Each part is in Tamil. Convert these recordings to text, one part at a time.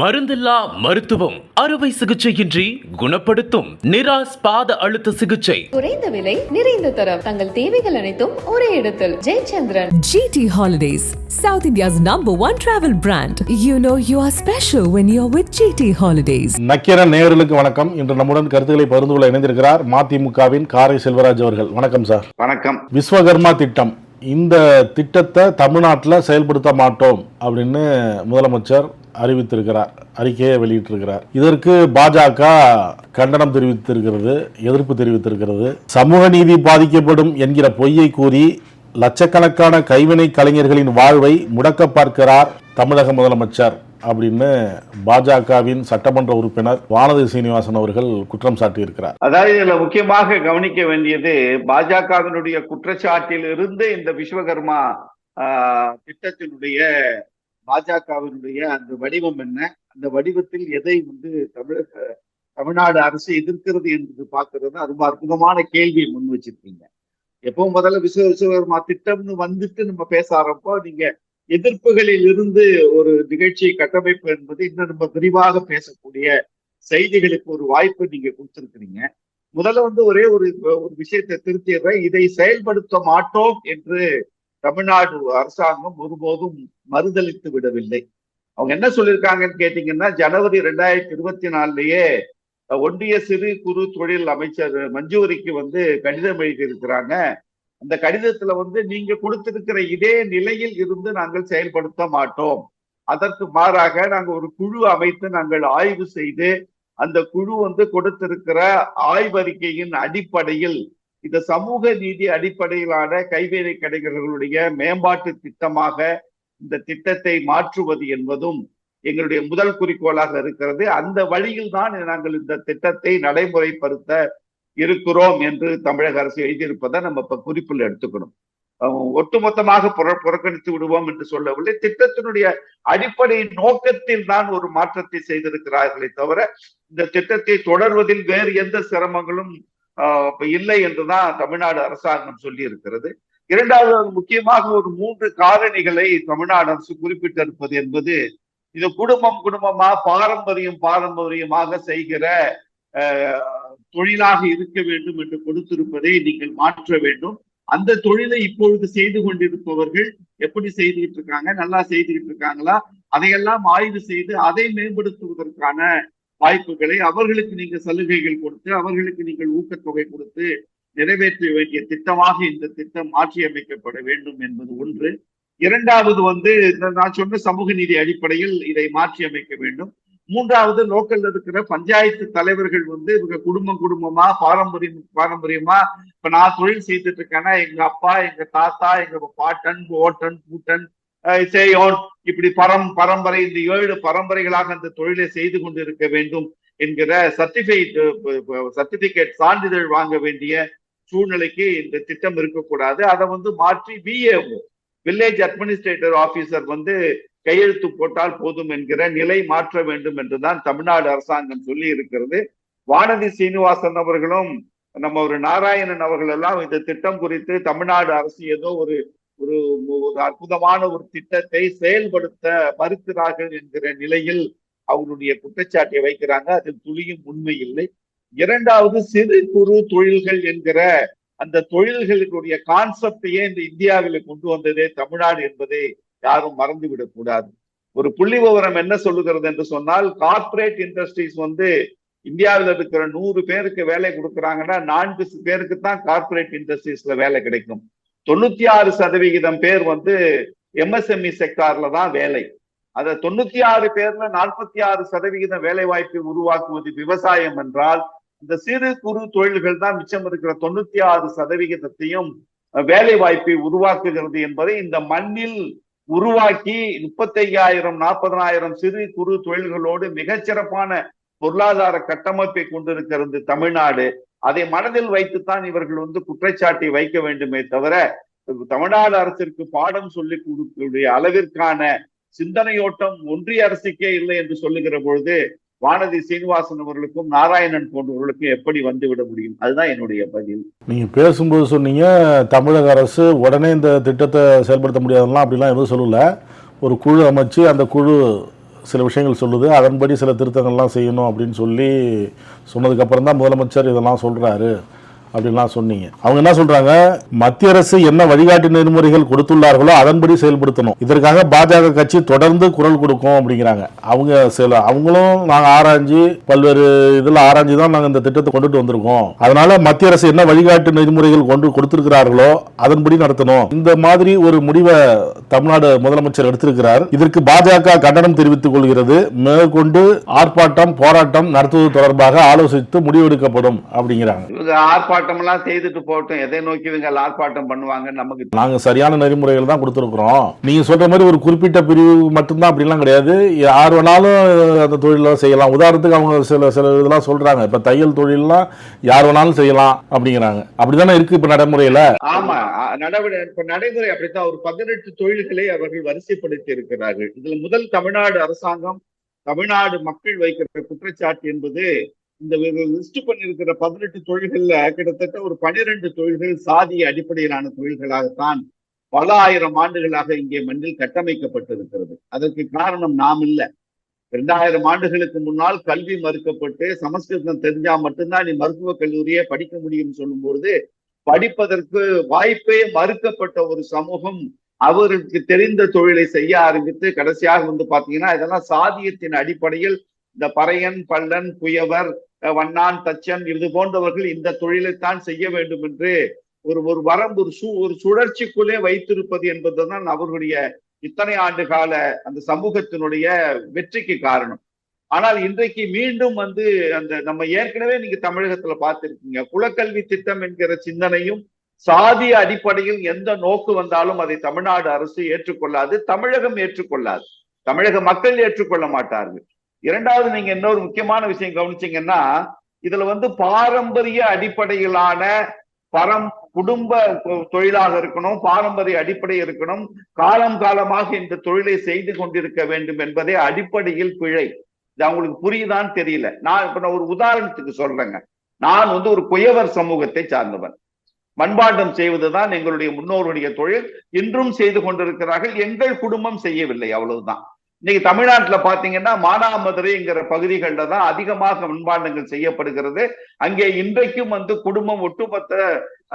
மருந்தில்லா மருத்துவம். அறுவை சிகிச்சையின்றி குணப்படுத்தும் நிராஸ் பாத அழுத்த சிகிச்சை. குறைந்த விலை நிறைந்த தரம். தங்கள் தேவைகள் அனைத்தும் ஒரே இடத்தில். Jayachandran. GT Holidays, South India's number one travel brand. You know you are special when you're with GT Holidays. Nakkheeran நேயர்களுக்கு வணக்கம். இன்று நம்முடன் கருத்துக்களை பகிர்ந்து கொள்ள இணைந்திருக்கிறார் மதிமுகவின் காரை செல்வராஜ் அவர்கள். வணக்கம் சார். வணக்கம். விஸ்வகர்மா திட்டம். இந்த திட்டத்தை தமிழ்நாட்டில் செயல்படுத்த மாட்டோம் அப்படின்னு முதலமைச்சர் அறிவித்திருக்கிறார் அறிக்கையை வெளியிட்டிருக்கிறார். இதற்கு பாஜக கண்டனம் தெரிவித்திருக்கிறது எதிர்ப்பு தெரிவித்திருக்கிறது. சமூக நீதி பாதிக்கப்படும் என்கிற பொய்யை கூறி லட்சக்கணக்கான கைவினை கலைஞர்களின் வாழ்வை முடக்க பார்க்கிறார் தமிழக முதலமைச்சர் அப்படின்னு பாஜகவின் சட்டமன்ற உறுப்பினர் வானதி சீனிவாசன் அவர்கள் குற்றம் சாட்டியிருக்கிறார். அதாவது இதுல முக்கியமாக கவனிக்க வேண்டியது பாஜகவினுடைய குற்றச்சாட்டில் இருந்து இந்த விஸ்வகர்மா ஆஹ், திட்டத்தினுடைய பாஜகவினுடைய அந்த வடிவம் என்ன? அந்த வடிவத்தில் எதை வந்து தமிழக தமிழ்நாடு அரசு எதிர்க்கிறது என்று பார்க்கறது அது ரொம்ப அற்புதமான கேள்வியை முன் வச்சிருக்கீங்க. எப்பவும் முதல்ல விஸ்வ விஸ்வகர்மா திட்டம்னு வந்துட்டு நம்ம பேச ஆரம்போ நீங்க எதிர்ப்புகளில் இருந்து ஒரு நிகழ்ச்சியை கட்டமைப்பு என்பது இன்னும் நம்ம விரிவாக பேசக்கூடிய செய்திகளுக்கு ஒரு வாய்ப்பு நீங்க கொடுத்திருக்கிறீங்க. முதல்ல வந்து ஒரே ஒரு ஒரு விஷயத்தை திருத்திடுறேன். இதை செயல்படுத்த மாட்டோம் என்று தமிழ்நாடு அரசாங்கம் ஒருபோதும் மறுதளித்து விடவில்லை. அவங்க என்ன சொல்லியிருக்காங்கன்னு கேட்டீங்கன்னா ஜனவரி ரெண்டாயிரத்தி இருபத்தி நாலுலயே ஒன்றிய சிறு குறு தொழில் அமைச்சர் மஞ்சூரிக்கு வந்து கடிதம் எழுதியிருக்கிறாங்க. அந்த கடிதத்துல வந்து நீங்க கொடுத்திருக்கிற இதே நிலையில் இருந்து நாங்கள் செயல்படுத்த மாட்டோம். அதற்கு மாறாக நாங்கள் ஒரு குழு அமைத்து நாங்கள் ஆய்வு செய்து அந்த குழு வந்து கொடுத்திருக்கிற ஆய்வறிக்கையின் அடிப்படையில் இந்த சமூக நீதி அடிப்படையிலான கைவேலை கடைகளுடைய மேம்பாட்டு திட்டமாக இந்த திட்டத்தை மாற்றுவது என்பதும் எங்களுடைய முதல் குறிக்கோளாக இருக்கிறது. அந்த வழியில் தான் நாங்கள் இந்த திட்டத்தை நடைமுறைப்படுத்த இருக்கிறோம் என்று தமிழக அரசு எழுதியிருப்பதை நம்ம இப்ப குறிப்பில் எடுத்துக்கணும். ஒட்டுமொத்தமாக புற புறக்கணித்து விடுவோம் என்று சொல்லவில்லை. திட்டத்தினுடைய அடிப்படை நோக்கத்தில் தான் ஒரு மாற்றத்தை செய்திருக்கிறார்களே தவிர இந்த திட்டத்தை தொடர்வதில் வேறு எந்த சிரமங்களும் இல்லை என்றுதான் தமிழ்நாடு அரசாங்கம் சொல்லி இருக்கிறது இரண்டாவது முக்கியமாக ஒரு மூன்று காரணிகளை தமிழ்நாடு அரசு குறிப்பிட்டிருப்பது என்பது இது குடும்பம் குடும்பமா பாரம்பரியம் பாரம்பரியமாக செய்கிற ஆஹ், தொழிலாக இருக்க வேண்டும் என்று கொடுத்திருப்பதை நீங்கள் மாற்ற வேண்டும். அந்த தொழிலை இப்பொழுது செய்து கொண்டிருப்பவர்கள் எப்படி செய்துகிட்டு இருக்காங்க? நல்லா செய்துகிட்டு இருக்காங்களா? அதையெல்லாம் ஆய்வு செய்து அதை மேம்படுத்துவதற்கான வாய்ப்புகளை அவர்களுக்கு நீங்க சலுகைகள் கொடுத்து அவர்களுக்கு நீங்கள் ஊக்கத்தொகை கொடுத்து நிறைவேற்ற வேண்டிய திட்டமாக இந்த திட்டம் மாற்றி அமைக்கப்பட வேண்டும் என்பது ஒன்று. இரண்டாவது வந்து நான் சொன்ன சமூக நீதி அடிப்படையில் இதை மாற்றி அமைக்க வேண்டும். மூன்றாவது லோக்கல்ல இருக்கிற பஞ்சாயத்து தலைவர்கள் வந்து இவங்க குடும்பம் குடும்பமா பாரம்பரியம் பாரம்பரியமா இப்ப நான் தொழில் செய்துட்டு இருக்கேன்னா எங்க அப்பா எங்க தாத்தா எங்க பாட்டன் ஓட்டன் பூட்டன் சேயோன் இப்படி பரம் பரம்பரை இந்த ஏழு பரம்பரைகளாக அந்த தொழிலை செய்து கொண்டிருக்க வேண்டும் என்கிற சர்டிபிகேட் சர்டிபிகேட் சான்றிதழ் வாங்க வேண்டிய சூழ்நிலைக்கு இந்த திட்டம் இருக்கக்கூடாது. அதை வந்து மாற்றி பிஏஓ வில்லேஜ் அட்மினிஸ்ட்ரேட்டர் ஆபீசர் வந்து கையெழுத்து போட்டால் போதும் என்கிற நிலை மாற்ற வேண்டும் என்றுதான் தமிழ்நாடு அரசாங்கம் சொல்லி இருக்கிறது. வானதி சீனிவாசன் அவர்களும் நம்ம ஒரு நாராயணன் அவர்கள் எல்லாம் இந்த திட்டம் குறித்து தமிழ்நாடு அரசு ஏதோ ஒரு ஒரு ஒரு அற்புதமான ஒரு திட்டத்தை செயல்படுத்த மறுக்கிறார்கள் என்கிற நிலையில் அவருடைய குற்றச்சாட்டை வைக்கிறாங்க. அதில் துளியும் உண்மை இல்லை. இரண்டாவது சிறு குறு தொழில்கள் என்கிற அந்த தொழில்களினுடைய கான்செப்டையே இந்த இந்தியாவில் கொண்டு வந்ததே தமிழ்நாடு என்பதை யாரும் மறந்துவிடக் கூடாது. ஒரு புள்ளி விவரம் என்ன சொல்லுகிறது என்று சொன்னால் கார்ப்பரேட் இண்டஸ்ட்ரீஸ் வந்து இந்தியாவில் இருக்கிற நூறு பேருக்கு வேலை கொடுக்குறாங்கன்னா நான்கு பேருக்கு தான் கார்ப்பரேட் இண்டஸ்ட்ரீஸ்ல வேலை கிடைக்கும். தொண்ணூத்தி ஆறு சதவிகிதம் பேர் வந்து எம்எஸ்எம்இ செக்டார்ல தான் வேலை. அத தொண்ணூத்தி ஆறு பேர்ல நாற்பத்தி ஆறு சதவிகிதம் வேலை வாய்ப்பை உருவாக்குவது விவசாயம் என்றால் இந்த சிறு குறு தொழில்கள் தான் மிச்சம் இருக்கிற தொண்ணூத்தி ஆறு சதவிகிதத்தையும் வேலை வாய்ப்பை உருவாக்குகிறது என்பதை இந்த மண்ணில் உருவாக்கி முப்பத்தையாயிரம் நாற்பதனாயிரம் சிறு குறு தொழில்களோடு மிகச்சிறப்பான பொருளாதார கட்டமைப்பை கொண்டிருக்கிறது தமிழ்நாடு. அதை மனதில் வைத்துத்தான் இவர்கள் வந்து குற்றச்சாட்டை வைக்க வேண்டுமே தவிர தமிழ்நாடு அரசிற்கு பாடம் சொல்லிக் கொடுக்கக்கூடிய அளவிற்கான சிந்தனையோட்டம் ஒன்றிய அரசுக்கே இல்லை என்று சொல்லுகிற பொழுது வானதி சீனிவாசன் அவர்களுக்கும் நாராயணன் போன்றவர்களுக்கும் எப்படி வந்துவிட முடியும்? அதுதான் என்னுடைய பதில். நீங்க பேசும்போது சொன்னீங்க தமிழக அரசு உடனே இந்த திட்டத்தை செயல்படுத்த முடியாதுலாம் அப்படிலாம் எதுவும் சொல்லல. ஒரு குழு அமைச்சு அந்த குழு சில விஷயங்கள் சொல்லுது. அதன்படி சில திருத்தங்கள்லாம் செய்யணும் அப்படின்னு சொல்லி சொன்னதுக்கப்புறம் தான் முதலமைச்சர் இதெல்லாம் சொல்கிறாரு அப்படின்லாம் சொன்னீங்க. அவங்க என்ன சொல்றாங்க? மத்திய அரசு என்ன வழிகாட்டு நெறிமுறைகள் கொடுத்துள்ளார்களோ அதன்படி செயல்படுத்தணும். இதற்காக பாஜக கட்சி தொடர்ந்து குரல் கொடுக்கும் அப்படிங்கிறாங்க. அவங்க சில அவங்களும் நாங்கள் ஆராய்ஞ்சு பல்வேறு இதில் ஆராய்ஞ்சு தான் நாங்கள் இந்த திட்டத்தை கொண்டுட்டு வந்திருக்கோம். அதனால மத்திய அரசு என்ன வழிகாட்டு நெறிமுறைகள் கொண்டு கொடுத்திருக்கிறார்களோ அதன்படி நடத்தணும். இந்த மாதிரி ஒரு முடிவை தமிழ்நாடு முதலமைச்சர் எடுத்திருக்கிறார். இதற்கு பாஜக கண்டனம் தெரிவித்துக் கொள்கிறது. மேற்கொண்டு ஆர்ப்பாட்டம் போராட்டம் நடத்துவது தொடர்பாக ஆலோசித்து முடிவெடுக்கப்படும் அப்படிங்கிறாங்க. ஆர்ப்பாட்டம் ஆர்ப்பாட்டம் எல்லாம் செய்துட்டு போகட்டும். எதை நோக்கி இவங்க ஆர்ப்பாட்டம் பண்ணுவாங்க நமக்கு நாங்க சரியான நெறிமுறைகள் தான் கொடுத்துருக்குறோம். நீங்க சொல்ற மாதிரி ஒரு குறிப்பிட்ட பிரிவு மட்டும்தான் அப்படிலாம் கிடையாது. யார் வேணாலும் அந்த தொழில செய்யலாம். உதாரணத்துக்கு அவங்க சில சில இதெல்லாம் சொல்றாங்க. இப்ப தையல் தொழிலெல்லாம் யார் வேணாலும் செய்யலாம் அப்படிங்கிறாங்க. அப்படிதானே இருக்கு இப்ப நடைமுறையில? ஆமா. நடைமுறை இப்ப நடைமுறை அப்படித்தான். ஒரு பதினெட்டு தொழில்களை அவர்கள் வரிசைப்படுத்தி இருக்கிறார்கள். இதுல முதல் தமிழ்நாடு அரசாங்கம் தமிழ்நாடு மக்கள் வைக்கிற குற்றச்சாட்டு என்பது இந்த லிஸ்ட் பண்ணியிருக்கிற பதினெட்டு தொழில்கள்ல கிட்டத்தட்ட ஒரு பனிரெண்டு தொழில்கள் சாதிய அடிப்படையிலான தொழில்களாகத்தான் பல ஆயிரம் ஆண்டுகளாக இங்கே மண்ணில் கட்டமைக்கப்பட்டிருக்கிறது. அதற்கு காரணம் நாம் இல்ல. இரண்டாயிரம் ஆண்டுகளுக்கு முன்னால் கல்வி மறுக்கப்பட்டு சமஸ்கிருதம் தெரிஞ்சா மட்டும்தான் நீ மருத்துவக் கல்லூரியை படிக்க முடியும்னு சொல்லும்போது படிப்பதற்கு வாய்ப்பே மறுக்கப்பட்ட ஒரு சமூகம் அவருக்கு தெரிந்த தொழிலை செய்ய ஆரம்பித்து கடைசியாக வந்து பாத்தீங்கன்னா இதெல்லாம் சாதியத்தின் அடிப்படையில் இந்த பறையன் பள்ளன் புயவர் வண்ணான் தச்சன் இது போன்றவர்கள் இந்த தொழிலைத்தான் செய்ய வேண்டும் என்று ஒரு ஒரு வரம்பு ஒரு சு ஒரு சுழற்சிக்குள்ளே வைத்திருப்பது என்பதுதான் அவர்களுடைய இத்தனை ஆண்டு கால அந்த சமூகத்தினுடைய வெற்றிக்கு காரணம். ஆனால் இன்றைக்கு மீண்டும் வந்து அந்த நம்ம ஏற்கனவே நீங்க தமிழகத்துல பார்த்திருக்கீங்க. குலக்கல்வி திட்டம் என்கிற சிந்தனையும் சாதிய அடிப்படையில் எந்த நோக்கு வந்தாலும் அதை தமிழ்நாடு அரசு ஏற்றுக்கொள்ளாது தமிழகம் ஏற்றுக்கொள்ளாது. தமிழக மக்கள் ஏற்றுக்கொள்ள மாட்டார்கள். இரண்டாவது நீங்க இன்னொரு முக்கியமான விஷயம் கவனிச்சீங்கன்னா இதுல வந்து பாரம்பரிய அடிப்படையிலான பரம் குடும்ப தொழிலாக இருக்கணும் பாரம்பரிய அடிப்படை இருக்கணும் காலம் காலமாக இந்த தொழிலை செய்து கொண்டிருக்க வேண்டும் என்பதே அடிப்படையில் பிழை. இது அவங்களுக்கு புரியுதான்னு தெரியல. நான் இப்ப நான் ஒரு உதாரணத்துக்கு சொல்றேங்க. நான் வந்து ஒரு குயவர் சமூகத்தை சார்ந்தவன். மண்பாண்டம் செய்வதுதான் எங்களுடைய முன்னோருடைய தொழில். இன்றும் செய்து கொண்டிருக்கிறார்கள். எங்கள் குடும்பம் செய்யவில்லை அவ்வளவுதான். இன்னைக்கு தமிழ்நாட்டுல பார்த்தீங்கன்னா மானாமதுரைங்கிற பகுதிகளில் தான் அதிகமாக மண்பாண்டங்கள் செய்யப்படுகிறது. அங்கே இன்றைக்கும் வந்து குடும்பம் ஒட்டுமொத்த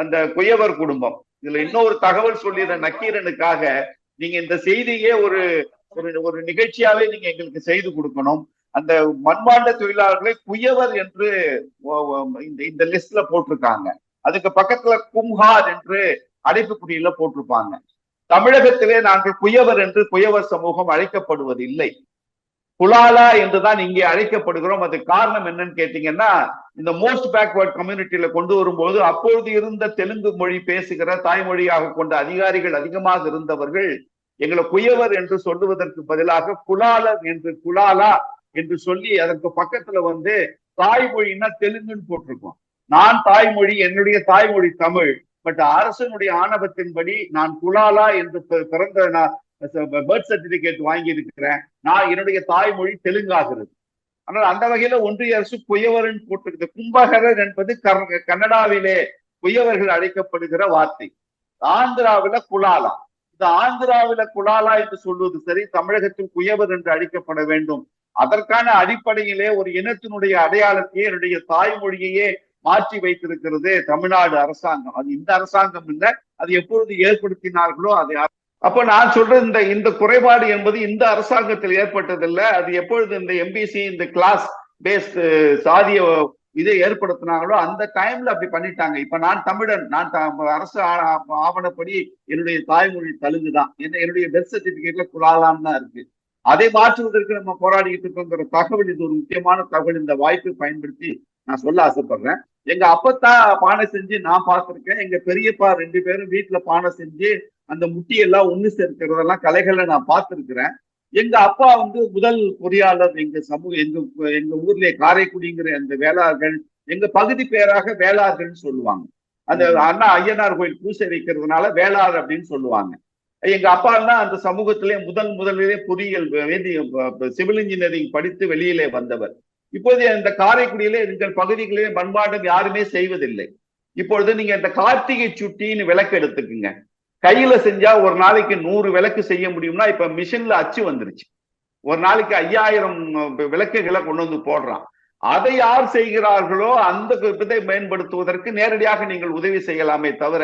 அந்த குயவர் குடும்பம். இதுல இன்னொரு தகவல் சொல்லிடுற நக்கீரனுக்காக நீங்க இந்த செய்தியே ஒரு ஒரு ஒரு நிகழ்ச்சியாவே நீங்க எங்களுக்கு செய்து கொடுக்கணும். அந்த மண்பாண்ட தொழிலாளர்களை குயவர் என்று இந்த இந்த லிஸ்ட்ல போட்டிருக்காங்க. அதுக்கு பக்கத்துல கும்ஹார் என்று அடைப்புக்குடியில போட்டிருப்பாங்க. தமிழகத்திலே நாங்கள் குயவர் என்று குயவர் சமூகம் அழைக்கப்படுவதில்லை. புலாலா என்றுதான் இங்கே அழைக்கப்படுகிறோம். அதுக்கு காரணம் என்னன்னு கேட்டீங்கன்னா இந்த மோஸ்ட் பேக்வர்ட் கம்யூனிட்டியில கொண்டு வரும்போது அப்பொழுது இருந்த தெலுங்கு மொழி பேசுகிற தாய்மொழியாக கொண்ட அதிகாரிகள் அதிகமாக இருந்தவர்கள் எங்களை குயவர் என்று சொல்லுவதற்கு பதிலாக குலாலர் என்று குலாலா என்று சொல்லி அதற்கு பக்கத்துல வந்து தாய்மொழின்னா தெலுங்குன்னு போட்டிருக்கோம். நான் தாய்மொழி என்னுடைய தாய்மொழி தமிழ். பட் அரசனுடைய ஆணவத்தின்படி நான் குலாலா என்று பிறந்த நான் பர்த் சர்டிபிகேட் வாங்கி இருக்கிறேன் நான் என்னுடைய தாய்மொழி தெலுங்காகிறது. ஆனால் அந்த வகையில ஒன்றிய அரசு குயவரன் போட்டிருக்கிறது கும்பகரர் என்பது கன்னடாவிலே குயவர்கள் அழைக்கப்படுகிற வார்த்தை. ஆந்திராவில குலாலா. இந்த ஆந்திராவில குலாலா என்று சொல்வது சரி தமிழகத்தில் குயவர் என்று அழைக்கப்பட வேண்டும். அதற்கான அடிப்படையிலே ஒரு இனத்தினுடைய அடையாளத்தையே என்னுடைய தாய்மொழியையே மாற்றி வைத்திருக்கிறது தமிழ்நாடு அரசாங்கம். அது இந்த அரசாங்கம் இல்ல அது எப்பொழுது ஏற்படுத்தினார்களோ அதை அப்ப நான் சொல்ற இந்த இந்த குறைபாடு என்பது இந்த அரசாங்கத்தில் ஏற்பட்டதில்லை. அது எப்பொழுது இந்த எம்பிசி இந்த கிளாஸ் பேஸ்ட் சாதிய இதை ஏற்படுத்தினாங்களோ அந்த டைம்ல அப்படி பண்ணிட்டாங்க. இப்ப நான் தமிழன் நான் அரசு ஆவணப்படி என்னுடைய தாய்மொழி தெலுங்கு தான் என்ன என்னுடைய பெர்த் சர்டிபிகேட்ல குலாலாம் தான் இருக்கு. அதை மாற்றுவதற்கு நம்ம போராடிக்கிட்டு இருக்கோங்கிற தகவல் இது ஒரு முக்கியமான தகவல். இந்த வாய்ப்பை பயன்படுத்தி நான் சொல்ல ஆசைப்படுறேன். எங்க அப்பத்தா பானை செஞ்சு நான் பார்த்திருக்கேன். எங்க பெரியப்பா ரெண்டு பேரும் வீட்டுல பானை செஞ்சு அந்த முட்டியெல்லாம் ஒண்ணு சேர்க்கிறதெல்லாம் கலைகளை நான் பார்த்திருக்கிறேன். எங்க அப்பா வந்து முதல் பொறியாளர் எங்க சமூக எங்க எங்க ஊர்லயே காரைக்குடிங்கிற அந்த வேளார்கள் எங்க பகுதி பேராக வேளார்கள்னு சொல்லுவாங்க. அந்த அண்ணா ஐயனார் கோயில் பூசை வைக்கிறதுனால வேளார் அப்படின்னு சொல்லுவாங்க. எங்க அப்பா எல்லாம் அந்த சமூகத்திலே முதல் முதலிலே பொறியியல் வேதி சிவில் இன்ஜினியரிங் படித்து வெளியிலே வந்தவர். இப்போது இந்த காரைக்குடியிலே எங்கள் பகுதிகளிலே மண்பாண்டம் யாருமே செய்வதில்லை. இப்பொழுது நீங்க இந்த கார்த்திகை சுட்டின்னு விளக்கு எடுத்துக்குங்க. கையில செஞ்சா ஒரு நாளைக்கு நூறு விளக்கு செய்ய முடியும்னா இப்ப மிஷின்ல அச்சு வந்துருச்சு. ஒரு நாளைக்கு ஐயாயிரம் விளக்குகளை கொண்டு வந்து போடுறான். அதை யார் செய்கிறார்களோ அந்த விபத்தை மேம்படுத்துவதற்கு நேரடியாக நீங்கள் உதவி செய்யலாமே தவிர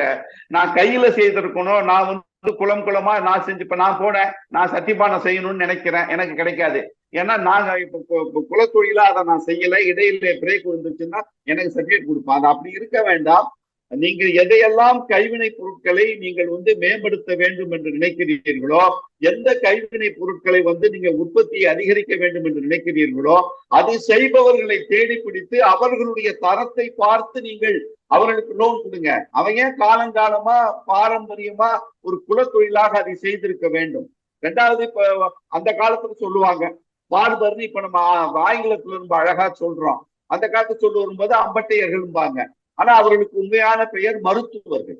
நான் கையில செய்திருக்கணும் நான் வந்து குளம் குளமா நான் செஞ்சு இப்ப நான் போனேன் நான் சத்தியபானம் செய்யணும்னு நினைக்கிறேன் எனக்கு கிடைக்காது. ஏன்னா நாங்க இப்ப குலத்தொழிலா அதை நான் செய்யல. இடையில பிரேக் வந்துச்சுன்னா எனக்கு சர்டிபிகேட் கொடுப்பேன் அது அப்படி இருக்க வேண்டாம். நீங்கள் எதையெல்லாம் கைவினை பொருட்களை நீங்கள் வந்து மேம்படுத்த வேண்டும் என்று நினைக்கிறீர்களோ எந்த கைவினை பொருட்களை வந்து நீங்க உற்பத்தியை அதிகரிக்க வேண்டும் என்று நினைக்கிறீர்களோ அது செய்பவர்களை தேடி பிடித்து அவர்களுடைய தரத்தை பார்த்து நீங்கள் அவர்களுக்கு லோன் கொடுங்க. அவங்க ஏன் காலங்காலமா பாரம்பரியமா ஒரு குலத்தொழிலாக அதை செய்திருக்க வேண்டும்? ரெண்டாவது இப்ப அந்த காலத்துல சொல்லுவாங்க பார்பர்னு இப்ப நம்ம ஆங்கிலத்துல ரொம்ப அழகா சொல்றோம். அந்த காலத்துல சொல்லு வரும்போது அம்பட்டையர்கள்பாங்க ஆனா அவர்களுக்கு உண்மையான பெயர் மருத்துவர்கள்.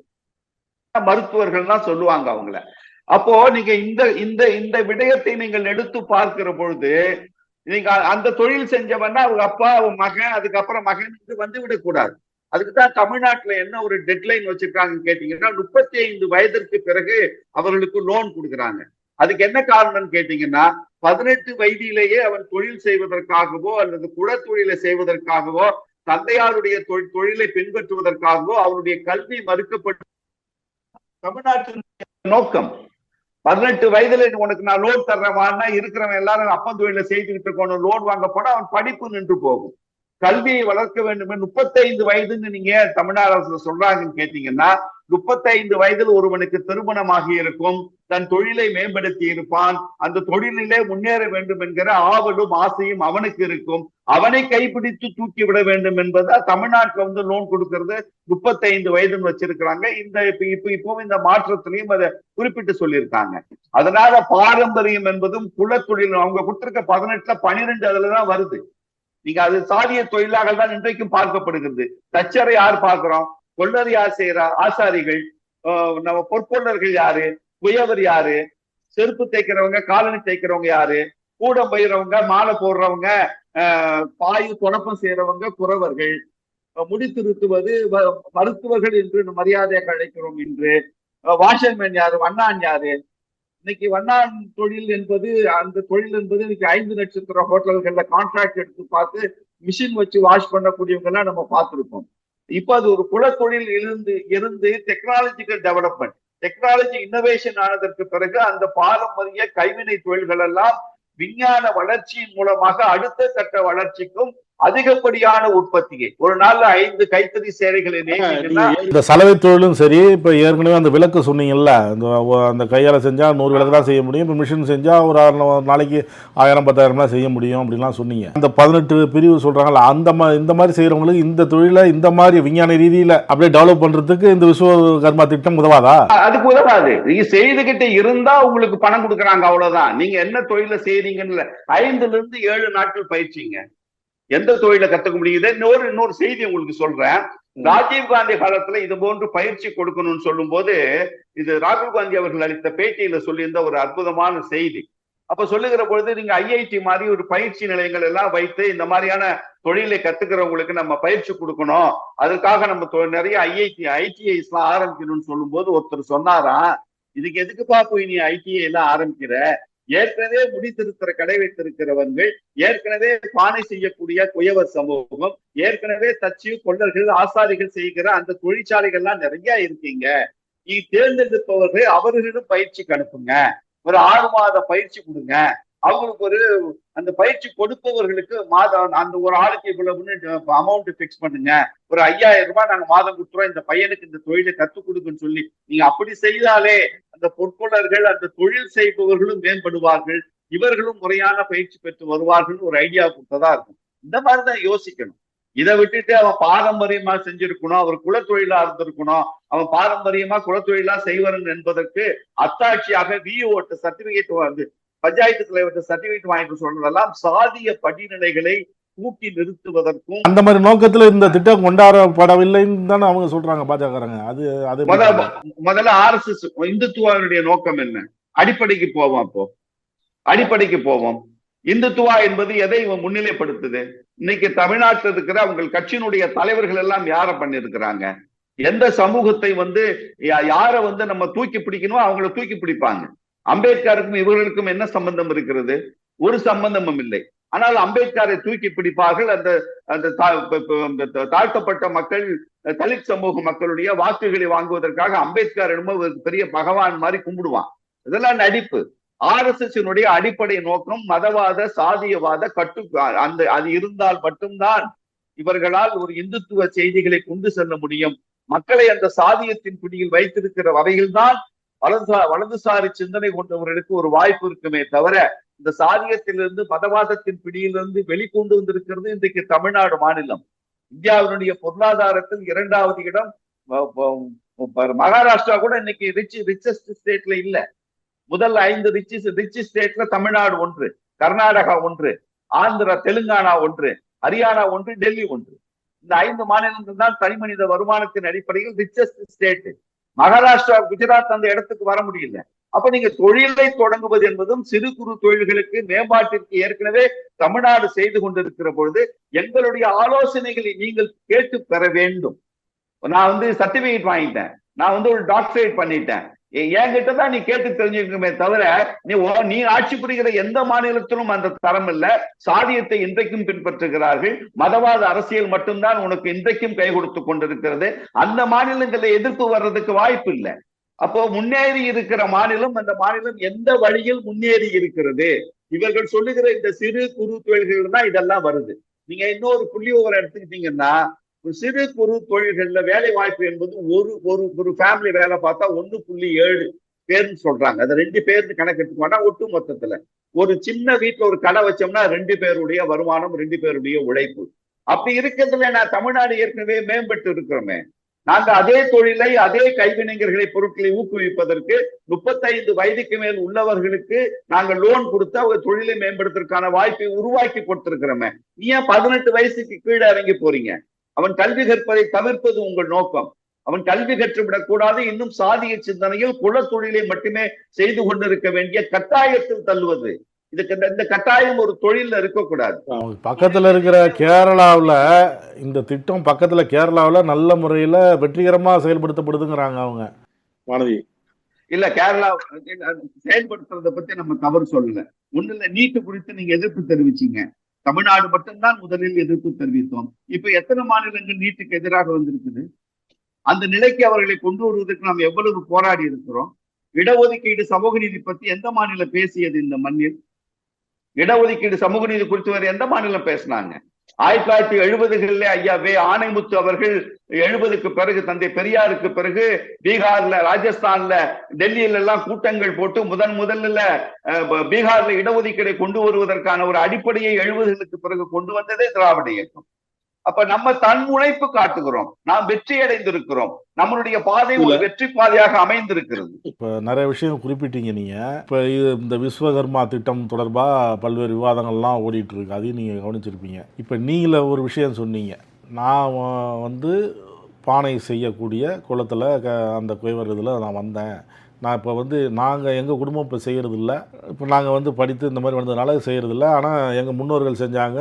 மருத்துவர்கள் தான் சொல்லுவாங்க அவங்கள. அப்போ நீங்க இந்த இந்த இந்த விடயத்தை நீங்கள் எடுத்து பார்க்கிற பொழுது நீங்க அந்த தொழில் செஞ்சவன்னா அவங்க அப்பா அவங்க மகன் அதுக்கப்புறம் மகன் வந்து விடக்கூடாது. அதுக்கு தான் தமிழ்நாட்டுல என்ன ஒரு டெட்லைன் வச்சிருக்காங்கன்னு கேட்டீங்கன்னா முப்பத்தி ஐந்து வயதிற்கு பிறகு அவர்களுக்கு லோன் கொடுக்குறாங்க. அதுக்கு என்ன காரணம்னு கேட்டீங்கன்னா பதினெட்டு வயதிலேயே அவன் தொழில் செய்வதற்காகவோ அல்லது குலத்தொழிலை செய்வதற்காகவோ தந்தையாருடைய தொழிலை பின்பற்றுவதற்காகவோ அவருடைய கல்வி மறுக்கப்பட்டு தமிழ்நாட்டின் நோக்கம். பதினெட்டு வயதுல உனக்கு நான் லோன் தர்றவான்னா இருக்கிறவன் எல்லாரும் அப்பன் தொழில செய்துகிட்டு இருக்கணும் லோன் வாங்க போனா அவன் படிப்பு நின்று போகும். கல்வியை வளர்க்க வேண்டும் முப்பத்தைந்து வயதுன்னு நீங்க தமிழ்நாடு அரசு சொல்றாங்கன்னு கேட்டீங்கன்னா முப்பத்தைந்து வயதில் ஒருவனுக்கு திருமணமாகி இருக்கும் தன் தொழிலை மேம்படுத்தி இருப்பான். அந்த தொழிலிலே முன்னேற வேண்டும் என்கிற ஆவலும் ஆசையும் அவனுக்கு இருக்கும். அவனை கைப்பிடித்து தூக்கி விட வேண்டும் என்பதா தமிழ்நாட்டுல வந்து லோன் கொடுக்கறது. முப்பத்தைந்து வயதுன்னு வச்சிருக்கிறாங்க. இந்த இப்ப இப்ப இப்போ இந்த மாற்றத்திலையும் அதை குறிப்பிட்டு சொல்லியிருக்காங்க. அதனால பாரம்பரியம் என்பதும் குலத்தொழில் அவங்க கொடுத்திருக்க பதினெட்டுல பனிரெண்டு அதுலதான் வருது. நீங்க அது சாதிய தொழிலாக தான் இன்றைக்கும் பார்க்கப்படுகிறது. தச்சரை யார் பார்க்கிறோம்? கொள்ளர் செய்யற ஆசாரிகள் ஆஹ் நம்ம பொற்பொள்ளர்கள் யாரு? குயவர் யாரு? செருப்பு தேய்க்கிறவங்க காலனி தேய்க்கிறவங்க யாரு? கூடம் பயிறவங்க மாலை போடுறவங்க ஆஹ் பாயு தொடப்பம் செய்யறவங்க குறவர்கள். முடி திருத்துவது மருத்துவர்கள் என்று மரியாதையாக அழைக்கிறோம் என்று வாஷர்மேன் யாரு? வண்ணான் யாரு? இன்னைக்கு வண்ணான் தொழில் என்பது அந்த தொழில் என்பது இன்னைக்கு ஐந்து நட்சத்திர ஹோட்டல்கள்ல கான்ட்ராக்ட் எடுத்து பார்த்து மிஷின் வச்சு வாஷ் பண்ணக்கூடியவங்க எல்லாம் நம்ம பார்த்திருப்போம். இப்ப அது ஒரு குலத்தொழில் இருந்து இருந்து டெக்னாலஜிக்கல் டெவலப்மெண்ட் டெக்னாலஜி இன்னோவேஷன் ஆனதற்கு பிறகு அந்த பாரம்பரிய கைவினை தொழில்கள் எல்லாம் விஞ்ஞான வளர்ச்சியின் மூலமாக அடுத்த கட்ட வளர்ச்சிக்கும் அதிகப்படியான உற்பத்தியை. ஒரு நாள்ல ஐந்து கைத்தறி நேசிங்கன்னா இந்த சலவை தொழிலும் சரி இப்போ ஏற்கனவே அந்த விளக்கு சொன்னீங்கல்ல அந்த கையால் செஞ்சால் நூறு விளக்கு தான் செய்ய முடியும். இப்போ மிஷின் செஞ்சால் ஒரு நாளைக்கு ஆயிரம் பத்தாயிரம் தான் செய்ய முடியும் அப்படிலாம் சொன்னீங்க. அந்த பதினெட்டு பிரிவு சொல்கிறாங்கல்ல அந்த இந்த மாதிரி செய்கிறவங்களுக்கு இந்த தொழிலை இந்த மாதிரி விஞ்ஞான ரீதியில் அப்படியே டெவலப் பண்ணுறதுக்கு இந்த விஸ்வகர்மா திட்டம் உதவாதா? அதுக்கு உதவாது. நீங்க செய்துகிட்டு இருந்தா உங்களுக்கு பணம் கொடுக்குறாங்க அவ்வளவுதான். நீங்க என்ன தொழில செய்றீங்கன்னு. ஐந்துல இருந்து ஏழு நாட்கள் பயிற்சிங்க. எந்த தொழில கத்துக்க முடியுது? இன்னொரு இன்னொரு செய்தி உங்களுக்கு சொல்றேன். ராஜீவ் காந்தி காலத்துல இது போன்று பயிற்சி கொடுக்கணும்னு சொல்லும் போது இது ராகுல் காந்தி அவர்கள் அளித்த பேட்டியில சொல்லியிருந்த ஒரு அற்புதமான செய்தி. அப்ப சொல்லுகிற பொழுது நீங்க ஐஐடி மாதிரி ஒரு பயிற்சி நிலையங்கள் எல்லாம் வைத்து இந்த மாதிரியான தொழிலை கத்துக்கிறவங்களுக்கு நம்ம பயிற்சி கொடுக்கணும். அதுக்காக நம்ம நிறைய ஐஐடி ஐடிஐஸ் எல்லாம் ஆரம்பிக்கணும்னு சொல்லும்போது ஒருத்தர் சொன்னாராம் இதுக்கு எதுக்குப்பா போய் நீ ஐடிஐ எல்லாம் ஆரம்பிக்கிற? ஏற்கனவே முடி கடை வைத்திருக்கிறவர்கள் ஏற்கனவே பானை செய்யக்கூடிய குயவர் சமூகம் ஏற்கனவே தச்சு கொள்ளர்கள் ஆசாரிகள் செய்கிற அந்த தொழிற்சாலைகள்லாம் நிறைய இருக்கீங்க. நீ தேர்ந்தெடுப்பவர்கள் அவர்களிடம் பயிற்சிக்கு அனுப்புங்க. ஒரு ஆறு மாத பயிற்சி கொடுங்க. அவங்களுக்கு ஒரு அந்த பயிற்சி கொடுப்பவர்களுக்கு மாதம் அந்த ஒரு ஆளுக்கு இவ்வளவுன்னு அமௌண்ட் பிக்ஸ் பண்ணுங்க. ஒரு ஐயாயிரம் ரூபாய் நாங்க மாதம் கொடுத்துறோம். இந்த பையனுக்கு இந்த தொழிலை கத்துக் கொடுக்குன்னு சொல்லி நீங்க அப்படி செய்தாலே அந்த பொற்கொள்ளர்கள் அந்த தொழில் செய்பவர்களும் மேம்படுவார்கள். இவர்களும் முறையான பயிற்சி பெற்று வருவார்கள் ஒரு ஐடியா கொடுத்ததா இருக்கும். இந்த மாதிரிதான் யோசிக்கணும். இதை விட்டுட்டு அவன் பாரம்பரியமா செஞ்சிருக்கணும். அவர் குலத்தொழிலா இருந்திருக்கணும். அவன் பாரம்பரியமா குலத்தொழிலா செய்வரன் என்பதற்கு அத்தாட்சியாக விஓட்ட சர்டிபிகேட் வந்து பஞ்சாயத்து தலைவர்கிட்ட சர்டிபிகேட் வாங்கிட்டு சொல்றதெல்லாம் சாதிய படிநிலைகளை கூட்டி நிறுத்துவதற்கும் அந்த மாதிரி நோக்கத்தில் இந்த திட்டம் கொண்டாடப்படவில்லைன்னு தானே அவங்க சொல்கிறாங்க பாஜகக்காரங்க அது அது முத முதல்ல ஆர்எஸ்எஸ் இந்துத்துவாவினுடைய நோக்கம் என்ன? அடிப்படைக்கு போவோம் அப்போ. அடிப்படைக்கு போவோம். இந்துத்துவா என்பது எதை இவன் முன்னிலைப்படுத்துது? இன்னைக்கு தமிழ்நாட்டில் இருக்கிற அவங்க கட்சியினுடைய தலைவர்கள் எல்லாம் யார பண்ணிருக்கிறாங்க எந்த சமூகத்தை வந்து யார வந்து நம்ம தூக்கி பிடிக்கணுமோ அவங்கள தூக்கி பிடிப்பாங்க. அம்பேத்கருக்கும் இவர்களுக்கும் என்ன சம்பந்தம் இருக்கிறது? ஒரு சம்பந்தமும் இல்லை. ஆனால் அம்பேத்கரை தூக்கி பிடிப்பார்கள். அந்த அந்த தா- தாழ்த்தப்பட்ட மக்கள் தலித் சமூக மக்களுடைய வாக்குகளை வாங்குவதற்காக அம்பேத்கர் என்னமோ ஒரு பெரிய பகவான் மாதிரி கும்பிடுவான். இதெல்லாம் நடிப்பு. ஆர் எஸ் எஸ் அடிப்படை நோக்கம் மதவாத சாதியவாத கட்டு அந்த அது இருந்தால் மட்டும்தான் இவர்களால் ஒரு இந்துத்துவ செய்திகளை கொண்டு செல்ல முடியும். மக்களை அந்த சாதியத்தின் பிடியில் வைத்திருக்கிற வகையில்தான் வலதுசா வலதுசாரி சிந்தனை கொண்டவர்களுக்கு ஒரு வாய்ப்பு இருக்குமே தவிர இந்த சாதியத்திலிருந்து பதவாதத்தின் பிடியிலிருந்து வெளிக்கொண்டு வந்திருக்கிறது இன்றைக்கு தமிழ்நாடு மாநிலம். இந்தியாவினுடைய பொருளாதாரத்தில் இரண்டாவது இடம் மகாராஷ்டிரா கூட இன்னைக்கு ரிச் ரிச்சஸ்ட் ஸ்டேட்ல இல்ல. முதல் ஐந்து ரிச் ரிச் ஸ்டேட்ல தமிழ்நாடு ஒன்று கர்நாடகா ஒன்று ஆந்திரா தெலுங்கானா ஒன்று ஹரியானா ஒன்று டெல்லி ஒன்று. இந்த ஐந்து மாநிலங்கள் தான் தனிமனித வருமானத்தின் அடிப்படையில் ரிச்சஸ்ட் ஸ்டேட் மகாராஷ்டிரா குஜராத் அந்த இடத்துக்கு வர முடியல. அப்ப நீங்க தொழிலை தொடங்குவது என்பதும் சிறு குறு தொழில்களுக்கு மேம்பாட்டிற்கு ஏற்கனவே தமிழ்நாடு செய்து கொண்டிருக்கிற பொழுது எங்களுடைய ஆலோசனைகளை நீங்கள் கேட்டு பெற வேண்டும். நான் வந்து சர்டிபிகேட் வாங்கிட்டேன். நான் வந்து ஒரு டாக்டரேட் பண்ணிட்டேன். என்கிட்ட தான் நீ கேட்டு தெரிஞ்சுக்கணுமே தவிர நீ ஓ- நீ ஆட்சி புரிகிற எந்த மாநிலத்திலும் அந்த தரம் இல்ல. சாதியத்தை இன்றைக்கும் பின்பற்றுகிறார்கள். மதவாத அரசியல் மட்டும்தான் உனக்கு இன்றைக்கும் கை கொடுத்து கொண்டிருக்கிறது. அந்த மாநிலங்களில் எதிர்ப்பு வர்றதுக்கு வாய்ப்பு இல்லை. அப்போ முன்னேறி இருக்கிற மாநிலம் அந்த மாநிலம் எந்த வழியில் முன்னேறி இருக்கிறது? இவர்கள் சொல்லுகிற இந்த சிறு குறு தொழில்கள் தான் இதெல்லாம் வருது. நீங்க இன்னொரு புள்ளி விவரம் எடுத்துக்கிட்டீங்கன்னா சிறு குறு தொழில்கள்ல வேலை வாய்ப்பு என்பது ஒரு ஒரு ஒரு ஃபேமிலி வேலை பார்த்தா ஒன்று புள்ளி ஏழு பேர்னு சொல்றாங்க. அதை ரெண்டு பேர்னு கணக்கெடுக்க வேண்டாம் ஒட்டு மொத்தத்துல ஒரு சின்ன வீட்டுல ஒரு கடை வச்சோம்னா ரெண்டு பேருடைய வருமானம் ரெண்டு பேருடைய உழைப்பு. அப்படி இருக்கிறதுல நான் தமிழ்நாடு ஏற்கனவே மேம்பட்டு இருக்கிறோமே. நாங்க அதே தொழிலை அதே கைவினைஞர்களை பொருட்களை ஊக்குவிப்பதற்கு முப்பத்தைந்து வயதுக்கு மேல் உள்ளவர்களுக்கு நாங்கள் லோன் கொடுத்து அவங்க தொழிலை மேம்படுத்துறதுக்கான வாய்ப்பை உருவாக்கி கொடுத்திருக்கிறோமே. நீ ஏன் பதினெட்டு வயசுக்கு கீழே இறங்கி போறீங்க? அவன் கல்வி கற்பதை தவிர்ப்பது உங்கள் நோக்கம். அவன் கல்வி கற்றுவிடக் கூடாது. இன்னும் சாதிய சிந்தனையில் குல தொழிலை மட்டுமே செய்து கொண்டிருக்க வேண்டிய கட்டாயத்தில் தள்ளுவது. இதுக்கு இந்த- இந்த கட்டாயம் ஒரு தொழில்ல இருக்கக்கூடாது. அவங்க பக்கத்தில் இருக்கிற கேரளாவில் இந்த திட்டம் பக்கத்தில் கேரளாவில் நல்ல முறையில் வெற்றிகரமாக செயல்படுத்தப்படுதுங்கிறாங்க அவங்க. வானதி இல்ல கேரளா செயல்படுத்துறத பத்தி நம்ம தவறு சொல்லல. ஒண்ணு இல்ல நீட்டு குறித்து நீங்க எதிர்ப்பு தெரிவிச்சீங்க. தமிழ்நாடு மட்டும்தான் முதலில் எதிர்ப்பு தெரிவித்தோம். இப்ப எத்தனை மாநிலங்கள் நீட்டுக்கு எதிராக வந்திருக்குது? அந்த நிலைக்கு அவர்களை கொண்டு வருவதற்கு நாம் எவ்வளவு போராடி இருக்கிறோம்? இடஒதுக்கீடு சமூக நீதி பத்தி எந்த மாநிலம் பேசியது இந்த மண்ணில்? இடஒதுக்கீடு சமூக நீதி குறித்து வேறு எந்த மாநிலம் பேசினாங்க? ஆயிரத்தி தொள்ளாயிரத்தி எழுபதுகளில் ஐயா வே ஆணைமுத்து அவர்கள் எழுபதுக்கு பிறகு தந்தை பெரியாருக்கு பிறகு பீகார்ல ராஜஸ்தான்ல டெல்லியில எல்லாம் கூட்டங்கள் போட்டு முதன் முதல்ல அஹ், பீகார்ல இடஒதுக்கீடை கொண்டு வருவதற்கான ஒரு அடிப்படையை எழுபதுகளுக்கு பிறகு கொண்டு வந்ததே திராவிட இயக்கம். அப்ப நம்ம தன் முனைப்பு காட்டுகிறோம். நாம் வெற்றி அடைந்திருக்கிறோம். நம்மளுடைய பாதை ஒரு வெற்றி பாதையாக அமைந்திருக்கிறது. இப்போ நிறைய விஷயம் குறிப்பிட்டீங்க நீங்கள் இப்போ இது இந்த விஸ்வகர்மா திட்டம் தொடர்பாக பல்வேறு விவாதங்கள்லாம் ஓடிட்டு இருக்கு. அதையும் நீங்கள் கவனிச்சிருப்பீங்க. இப்போ நீங்கள ஒரு விஷயம் சொன்னீங்க. நான் வந்து பானை செய்யக்கூடிய குளத்தில் க அந்த குயவர் இதில் நான் வந்தேன். நான் இப்போ வந்து நாங்கள் எங்கள் குடும்பம் இப்போ செய்கிறதில்ல இப்போ நாங்கள் வந்து படித்து இந்த மாதிரி வந்ததுனால செய்கிறதில்ல ஆனால் எங்கள் முன்னோர்கள் செஞ்சாங்க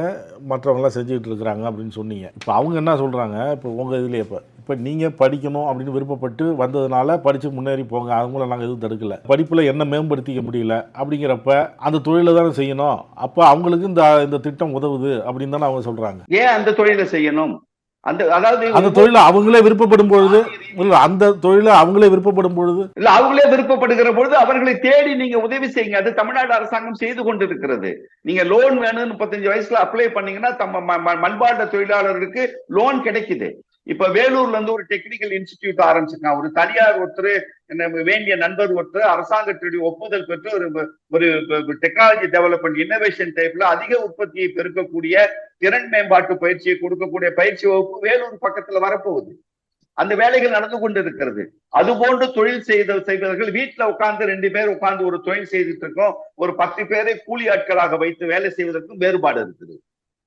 மற்றவங்களாம் செஞ்சுக்கிட்டு இருக்கிறாங்க அப்படின்னு சொன்னீங்க. இப்போ அவங்க என்ன சொல்கிறாங்க இப்போ உங்கள் இதுலேயே இப்போ இப்போ நீங்கள் படிக்கணும் அப்படின்னு விருப்பப்பட்டு வந்ததுனால படித்து முன்னேறி போங்க. அவங்கள நாங்கள் எதுவும் தடுக்கல. படிப்பில் என்ன மேம்படுத்திக்க முடியல அப்படிங்கிறப்ப அந்த தொழிலை தானே செய்யணும். அப்போ அவங்களுக்கு இந்த இந்த திட்டம் உதவுது அப்படின்னு தானே அவங்க சொல்கிறாங்க ஏன் அந்த தொழிலை செய்யணும்? அந்த அதாவது அந்த தொழிலை அவங்களே விருப்பப்படும் பொழுது இல்லை அந்த தொழிலை அவங்களே விருப்பப்படும் பொழுது? இல்ல அவங்களே விருப்பப்படுகிற பொழுது அவர்களை தேடி நீங்க உதவி செய்யுங்க. அது தமிழ்நாடு அரசாங்கம் செய்து கொண்டிருக்கிறது. நீங்க லோன் வேணும்னு முப்பத்தஞ்சு வயசுல அப்ளை பண்ணீங்கன்னா தம்ம மண்பாண்ட தொழிலாளர்களுக்கு லோன் கிடைக்குது. இப்ப வேலூர்ல இருந்து ஒரு டெக்னிக்கல் இன்ஸ்டிடியூட் ஆரம்பிச்சிருக்கான் ஒரு தனியார் ஒருத்தர் வேண்டிய நண்பர் ஒருத்தர் அரசாங்கத்துடைய ஒப்புதல் பெற்று ஒரு ஒரு டெக்னாலஜி டெவலப்மெண்ட் இன்னோவேஷன் டைப்ல அதிக உற்பத்தியை பெருக்கக்கூடிய திறன் மேம்பாட்டு பயிற்சியை கொடுக்கக்கூடிய பயிற்சி வகுப்பு வேலூர் பக்கத்துல வரப்போகுது. அந்த வேலைகள் நடந்து கொண்டிருக்கிறது. அது போன்று தொழில் செய்த செய்வர்கள் வீட்டுல உட்கார்ந்து ரெண்டு பேர் உட்கார்ந்து ஒரு தொழில் செய்துட்டு இருக்கோம். ஒரு பத்து பேரை கூலி ஆட்களாக வைத்து வேலை செய்வதற்கும் வேறுபாடு இருக்குது.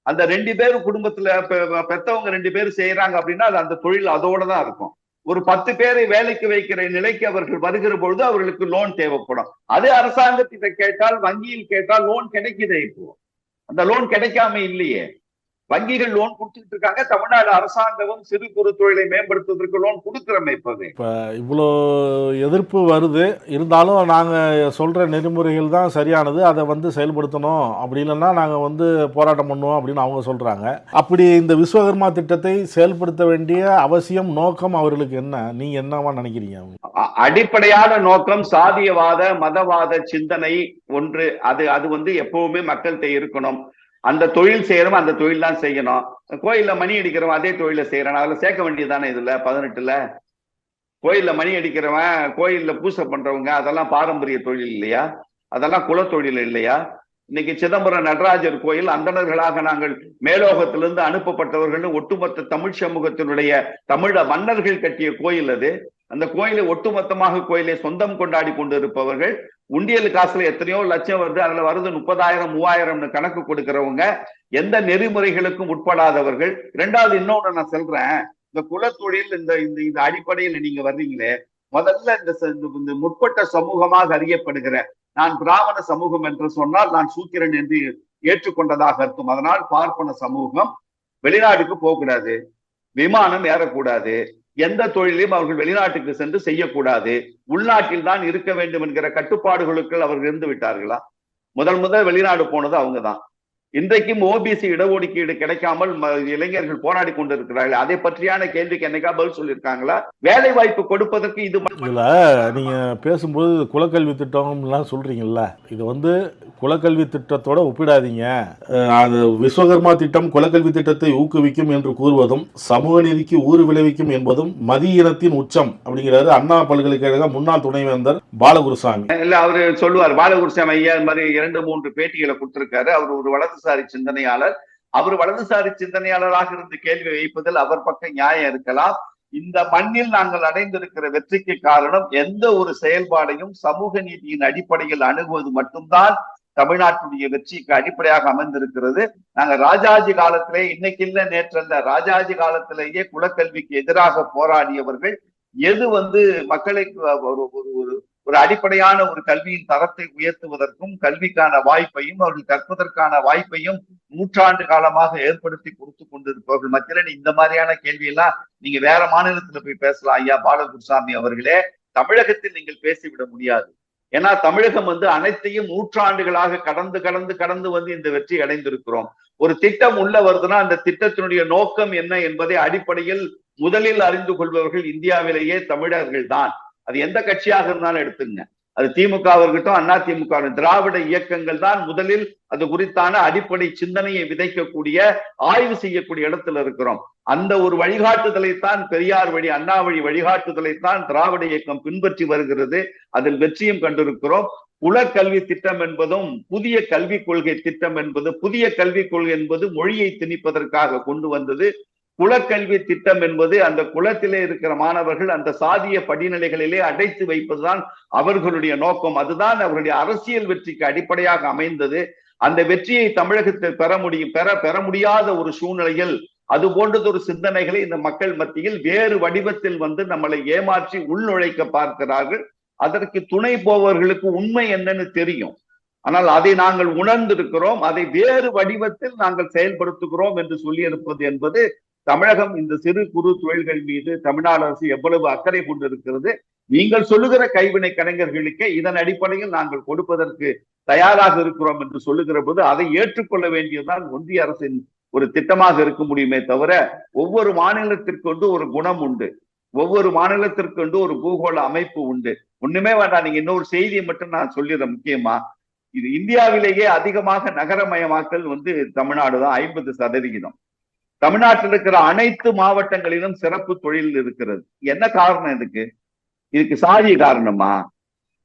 அந்த ரெண்டு பேரும் குடும்பத்துல பெ- பெத்தவங்க ரெண்டு பேரும் செய்யறாங்க அப்படின்னா அது அந்த தொழில் அதோட தான் இருக்கும். ஒரு பத்து பேரை வேலைக்கு வைக்கிற நிலைக்கு அவர்கள் வருகிற பொழுது அவர்களுக்கு லோன் தேவைப்படும். அது அரசாங்கத்திட்ட கேட்டால் வங்கியில் கேட்டால் லோன் கிடைக்குதே இப்போ. அந்த லோன் கிடைக்காம இல்லையே. வங்கிகள் லோன் கொடுத்துட்டு இருக்காங்க தமிழ்நாடு அரசாங்கமும் சிறு குறு தொழிலை மேம்படுத்துவதற்கு லோன் கொடுக்கிறோமே இப்போது இப்போ இவ்வளோ எதிர்ப்பு வருது. இருந்தாலும் நாங்கள் சொல்கிற நெறிமுறைகள் தான் சரியானது. அதை வந்து செயல்படுத்தணும். அப்படி இல்லைன்னா நாங்கள் வந்து போராட்டம் பண்ணுவோம் அப்படின்னு அவங்க சொல்கிறாங்க அப்படி இந்த விஸ்வகர்மா திட்டத்தை செயல்படுத்த வேண்டிய அவசியம் நோக்கம் அவர்களுக்கு என்ன? நீங்கள் என்னவா நினைக்கிறீங்க? அடிப்படையான நோக்கம் சாதியவாத மதவாத சிந்தனை ஒன்று. அது அது வந்து எப்பவுமே மக்கள்கிட்ட இருக்கணும். அந்த தொழில் செய்யறவன் அந்த தொழில் தான் செய்யணும். கோயில்ல மணி அடிக்கிறவன் அதே தொழிலை செய்யறான். அதுல சேர்க்க வேண்டியதுதானே இதுல பதினெட்டுல? கோயில்ல மணி அடிக்கிறவன் கோயில்ல பூசை பண்றவங்க அதெல்லாம் பாரம்பரிய தொழில் இல்லையா? அதெல்லாம் குலத்தொழில் இல்லையா? இன்னைக்கு சிதம்பரம் நடராஜர் கோயில் அந்தணர்களாக நாங்கள் மேலோகத்திலிருந்து அனுப்பப்பட்டவர்கள் ஒட்டுமொத்த தமிழ் சமூகத்தினுடைய தமிழ மன்னர்கள் கட்டிய கோயில் அது. அந்த கோயிலை ஒட்டுமொத்தமாக கோயிலை சொந்தம் கொண்டாடி கொண்டிருப்பவர்கள் உண்டியல் காசுல எத்தனையோ லட்சம் வருது அதுல வருது முப்பதாயிரம் மூவாயிரம்னு கணக்கு கொடுக்கிறவங்க எந்த நெறிமுறைகளுக்கும் உட்படாதவர்கள். இரண்டாவது இன்னொன்னு நான் சொல்றேன் இந்த குலத்தொழில் இந்த இந்த இந்த அடிப்படையில் நீங்க வர்றீங்களே முதல்ல இந்த இந்த- இந்த முற்பட்ட சமூகமாக அறியப்படுகிற நான் பிராமண சமூகம் என்று சொன்னால் நான் சூத்திரன் என்று ஏற்றுக்கொண்டதாக அர்த்தம். அதனால் பார்ப்பன சமூகம் வெளிநாட்டுக்கு போகக்கூடாது விமானம் ஏறக்கூடாது எந்த தொழிலையும் அவர்கள் வெளிநாட்டுக்கு சென்று செய்யக்கூடாது. உள்நாட்டில் தான் இருக்க வேண்டும் என்கிற கட்டுப்பாடுகளுக்குள் அவர்கள் இருந்து விட்டார்களா? முதல் முதல் வெளிநாடு போனது அவங்கதான். இன்றைக்கும் ஓபிசி இடஒதுக்கீடு கிடைக்காமல் இளைஞர்கள் போராடி கொண்டிருக்கிறார்கள். அதை பற்றியான கேள்விக்கு என்னைக்கா பதில் சொல்லியிருக்காங்களா? வேலை வாய்ப்பு கொடுப்பதற்கு இது இதில் நீங்கள் பேசும்போது குலக்கல்வி திட்டம்லாம் சொல்கிறீங்கல்ல இது வந்து குலக்கல்வி திட்டத்தோட ஒப்பிடாதீங்க. அது விஸ்வகர்மா திட்டம் குலக்கல்வி திட்டத்தை ஊக்குவிக்கும் என்று கூறுவதும் சமூக நீதிக்கு ஊறு விளைவிக்கும் என்பதும் மதிய இனத்தின் உச்சம் அப்படிங்கிறாரு அண்ணா பல்கலைக்கழக முன்னாள் துணைவேந்தர் பாலகுருசாமி. இல்ல அவரு சொல்லுவார் பாலகுருசாமி ஐயா மாதிரி இரண்டு மூன்று பேட்டிகளை கொடுத்திருக்காரு. அவர் ஒரு வலதுசாரி சிந்தனையாளர். அவர் வலதுசாரி சிந்தனையாளராக இருந்து கேள்வி வைப்பதில் அவர் பக்கம் நியாயம் இருக்கலாம். இந்த மண்ணில் நாங்கள் அடைந்திருக்கிற வெற்றிக்கு காரணம் எந்த ஒரு செயல்பாடையும் சமூக நீதியின் அடிப்படையில் அணுகுவது மட்டும்தான். தமிழ்நாட்டுடைய வெற்றிக்கு அடிப்படையாக அமைந்திருக்கிறது. நாங்க ராஜாஜி காலத்திலே இன்னைக்கு இல்ல நேற்றல்ல ராஜாஜி காலத்திலேயே குலக்கல்விக்கு எதிராக போராடியவர்கள் எது வந்து மக்களை ஒரு ஒரு ஒரு அடிப்படையான ஒரு கல்வியின் தரத்தை உயர்த்துவதற்கும் கல்விக்கான வாய்ப்பையும் அவர்கள் கற்பதற்கான வாய்ப்பையும் நூற்றாண்டு காலமாக ஏற்படுத்தி கொடுத்து கொண்டிருப்பவர்கள் மத்தியில. இந்த மாதிரியான கேள்வி எல்லாம் நீங்க வேற மாநிலத்துல போய் பேசலாம் ஐயா பாலகுருசாமி அவர்களே. தமிழகத்தில் நீங்கள் பேசிவிட முடியாது. ஏன்னா தமிழகம் வந்து அனைத்தையும் நூற்றாண்டுகளாக கடந்து கடந்து கடந்து வந்து இந்த வெற்றி அடைந்திருக்கிறோம். ஒரு திட்டம் உள்ள வருதுன்னா அந்த திட்டத்தினுடைய நோக்கம் என்ன என்பதை அடிப்படையில் முதலில் அறிந்து கொள்பவர்கள் இந்தியாவிலேயே தமிழர்கள் தான் அது எந்த கட்சியாக இருந்தாலும் எடுத்துங்க. அது திமுக இருக்கட்டும் அண்ணா திமுக திராவிட இயக்கங்கள் தான் முதலில் அது குறித்தான அடிப்படை சிந்தனையை விதைக்கக்கூடிய ஆய்வு செய்யக்கூடிய இடத்துல இருக்கிறோம். அந்த ஒரு வழிகாட்டுதலைத்தான் பெரியார் வழி அண்ணா வழி வழிகாட்டுதலைத்தான் திராவிட இயக்கம் பின்பற்றி வருகிறது. அதில் வெற்றியும் கண்டிருக்கிறோம். உலக்கல்வி திட்டம் என்பதும் புதிய கல்விக் கொள்கை திட்டம் என்பது புதிய கல்விக் கொள்கை என்பது மொழியை திணிப்பதற்காக கொண்டு வந்தது. குலக்கல்வி திட்டம் என்பது அந்த குலத்திலே இருக்கிற மாணவர்கள் அந்த சாதிய படிநிலைகளிலே அடைத்து வைப்பதுதான் அவர்களுடைய நோக்கம். அதுதான் அவர்களுடைய அரசியல் வெற்றிக்கு அடிப்படையாக அமைந்தது. அந்த வெற்றியை தமிழகத்தில் பெற முடியும் பெற பெற முடியாத ஒரு சூழ்நிலையில் அது போன்றதொரு சிந்தனைகளை இந்த மக்கள் மத்தியில் வேறு வடிவத்தில் வந்து நம்மளை ஏமாற்றி உள்நுழைக்க பார்க்கிறார்கள். அதற்கு துணை போவர்களுக்கு உண்மை என்னன்னு தெரியும். ஆனால் அதை நாங்கள் உணர்ந்திருக்கிறோம். அதை வேறு வடிவத்தில் நாங்கள் செயல்படுத்துகிறோம் என்று சொல்லியிருப்பது என்பது தமிழகம் இந்த சிறு குறு தொழில்கள் மீது தமிழ்நாடு அரசு எவ்வளவு அக்கறை கொண்டிருக்கிறது? நீங்கள் சொல்லுகிற கைவினை கலைஞர்களுக்கே இதன் அடிப்படையில் நாங்கள் கொடுப்பதற்கு தயாராக இருக்கிறோம் என்று சொல்லுகிற போது அதை ஏற்றுக்கொள்ள வேண்டியதுதான் ஒன்றிய அரசின் ஒரு திட்டமாக இருக்க முடியுமே தவிர ஒவ்வொரு மாநிலத்திற்கொண்டு ஒரு குணம் உண்டு. ஒவ்வொரு மாநிலத்திற்கொண்டு ஒரு பூகோள அமைப்பு உண்டு. ஒண்ணுமே வேண்டாம் நீங்க இன்னொரு செய்தியை மட்டும் நான் சொல்லிடுறேன் முக்கியமா. இது இந்தியாவிலேயே அதிகமாக நகரமயமாக்கல் வந்து தமிழ்நாடு தான் ஐம்பது சதவிகிதம். தமிழ்நாட்டில் இருக்கிற அனைத்து மாவட்டங்களிலும் சிறப்பு தொழில் இருக்கிறது. என்ன காரணம் இதுக்கு? இதுக்கு சாதி காரணமா?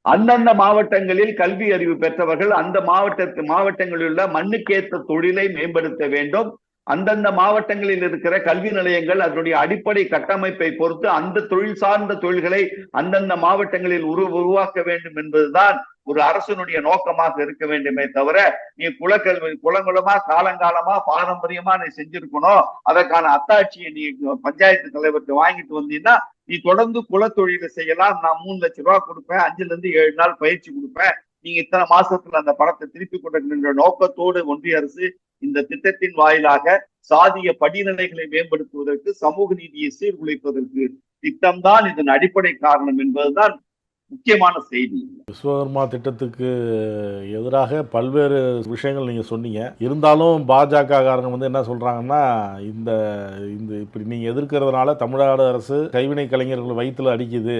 அந்தந்த மாவட்டங்களில் கல்வி அறிவு பெற்றவர்கள் அந்த மாவட்டத்து மாவட்டங்களில் உள்ள மண்ணுக்கேற்ற தொழிலை மேம்படுத்த வேண்டும். அந்தந்த மாவட்டங்களில் இருக்கிற கல்வி நிலையங்கள் அதனுடைய அடிப்படை கட்டமைப்பை பொறுத்து அந்த தொழில் சார்ந்த தொழில்களை அந்தந்த மாவட்டங்களில் உரு உருவாக்க வேண்டும் என்பதுதான் ஒரு அரசனுடைய நோக்கமாக இருக்க வேண்டுமே தவிர நீ குலக்கல்வி குலங்குலமா காலங்காலமா பாரம்பரியமா நீ செஞ்சிருக்கணும். அதற்கான அத்தாட்சியை நீ பஞ்சாயத்து தலைவர்கிட்ட வாங்கிட்டு வந்தீங்கன்னா நீ தொடர்ந்து குலத்தொழிலை செய்யலாம். நான் மூணு லட்சம் ரூபாய் கொடுப்பேன். அஞ்சுல இருந்து ஏழு நாள் பயிற்சி கொடுப்பேன். நீங்க இத்தனை மாசத்துல அந்த பணத்தை திருப்பி கொடுக்கின்ற நோக்கத்தோடு ஒன்றிய அரசு இந்த திட்டத்தின் வாயிலாக சாதிய படிநிலைகளை மேம்படுத்துவதற்கு சமூக நீதியை சீர்குலைப்பதற்கு திட்டம்தான் இதன் அடிப்படை காரணம் என்பதுதான் முக்கியமான செய்தி. விஸ்வகர்மா திட்டத்துக்கு எதிராக பல்வேறு விஷயங்கள் நீங்கள் சொன்னீங்க. இருந்தாலும் பாஜக காரங்க வந்து என்ன சொல்கிறாங்கன்னா இந்த இந்த இப்படி நீங்கள் எதிர்க்கிறதுனால தமிழ்நாடு அரசு கைவினை கலைஞர்கள் வயிற்றில் அடிக்குது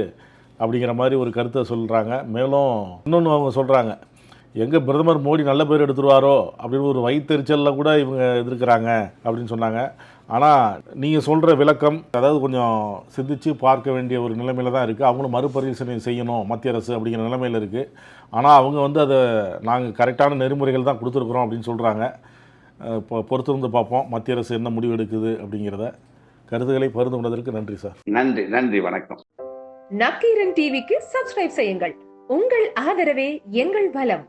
அப்படிங்கிற மாதிரி ஒரு கருத்தை சொல்கிறாங்க மேலும் இன்னொன்று அவங்க சொல்கிறாங்க எங்கே பிரதமர் மோடி நல்ல பேர் எடுத்துருவாரோ அப்படின்னு ஒரு வயிற்றுச்சலில் கூட இவங்க எதிர்க்கிறாங்க அப்படின்னு சொன்னாங்க. ஆனால் நீங்கள் சொல்கிற விளக்கம் அதாவது கொஞ்சம் சிந்திச்சு பார்க்க வேண்டிய ஒரு நிலைமையில தான் இருக்குது அவங்களும் மறுபரிசீலனை செய்யணும் மத்திய அரசு அப்படிங்கிற நிலைமையில் இருக்குது ஆனால் அவங்க வந்து அதை நாங்கள் கரெக்டான நெறிமுறைகள் தான் கொடுத்துருக்குறோம் அப்படின்னு சொல்கிறாங்க இப்போ பொறுத்திருந்து பார்ப்போம் மத்திய அரசு என்ன முடிவு எடுக்குது அப்படிங்கிறத. கருத்துக்களை பகிர்ந்து கொண்டதற்கு நன்றி சார். நன்றி நன்றி வணக்கம். நக்கீரன் டிவிக்கு சப்ஸ்கிரைப் செய்யுங்கள். உங்கள் ஆதரவே எங்கள் பலம்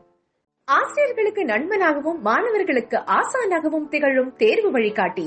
ஆசிரியர்களுக்கு நண்பனாகவும் மாணவர்களுக்கு ஆசானாகவும் திகழும் தேர்வு வழிகாட்டி.